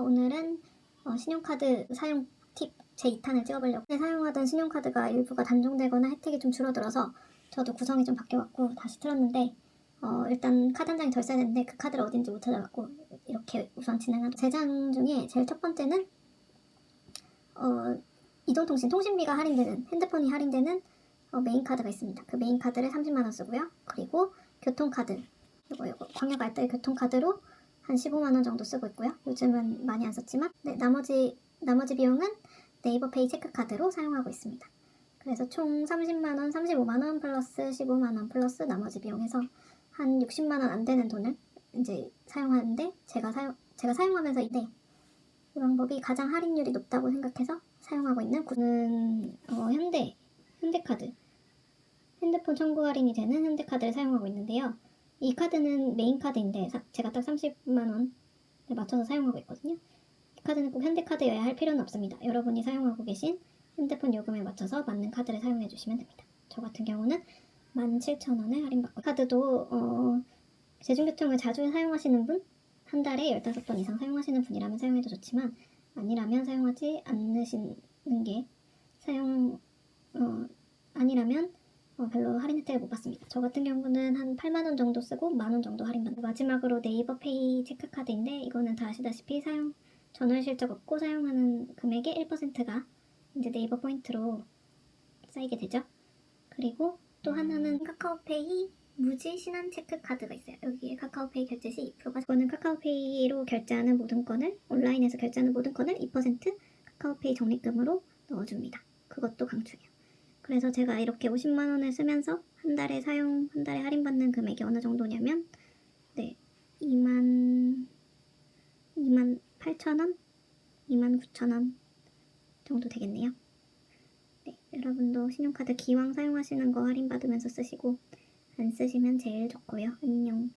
오늘은 어, 신용카드 사용 팁 제 2탄을 찍어보려고. 네, 사용하던 신용카드가 일부가 단종되거나 혜택이 좀 줄어들어서 저도 구성이 좀 바뀌어갖고 다시 틀었는데 어, 일단 카드 한 장이 덜 써야 되는데 그 카드를 어딘지 못 찾아갖고 이렇게 우선 진행하죠 제장 중에 제일 첫 번째는 어, 이동통신 통신비가 할인되는 핸드폰이 할인되는 어, 메인 카드가 있습니다. 그 메인 카드를 30만 원 쓰고요. 그리고 교통카드 이거 이거 광역 알뜰 교통카드로 한 15만 원 정도 쓰고 있고요. 요즘은 많이 안 썼지만 네, 나머지 나머지 비용은 네이버 페이 체크카드로 사용하고 있습니다. 그래서 총 30만 원, 35만 원 플러스 15만 원 플러스 나머지 비용해서 한 60만 원 안 되는 돈을 이제 사용하는데 제가 사용 제가 사용하면서 이때 이 방법이 가장 할인율이 높다고 생각해서 사용하고 있는 구는 어, 현대 현대카드 핸드폰 청구 할인이 되는 현대카드를 사용하고 있는데요. 이 카드는 메인 카드인데 사- 제가 딱 30만 원에 맞춰서 사용하고 있거든요. 이 카드는 꼭 현대카드여야 할 필요는 없습니다. 여러분이 사용하고 계신 핸드폰 요금에 맞춰서 맞는 카드를 사용해 주시면 됩니다. 저 같은 경우는 17,000원에 할인받고 카드도 어, 대중교통을 자주 사용하시는 분, 한 달에 15번 이상 사용하시는 분이라면 사용해도 좋지만 아니라면 사용하지 않으시는 게 사용 어, 아니라면 어, 별로 할인 혜택을 못 받습니다. 저 같은 경우는 한 8만 원 정도 쓰고 만원 정도 할인받는 마지막으로 네이버 페이 체크카드인데 이거는 다 아시다시피 사용 전월 실적 없고 사용하는 금액의 1%가 이제 네이버 포인트로 쌓이게 되죠. 그리고 또 하나는 카카오페이 무지 신한 체크 카드가 있어요. 여기에 카카오페이 결제 시 2%가 이거는 카카오페이로 결제하는 모든 건을 온라인에서 결제하는 모든 건을 2% 카카오페이 적립금으로 넣어줍니다. 그것도 강추해요. 그래서 제가 이렇게 50만 원을 쓰면서 한 달에 사용 한 달에 할인받는 금액이 어느 정도냐면 네 2만 2만 8천 원, 2만 9천 원 정도 되겠네요. 네, 여러분도 신용카드 기왕 사용하시는 거 할인받으면서 쓰시고 안 쓰시면 제일 좋고요. 안녕.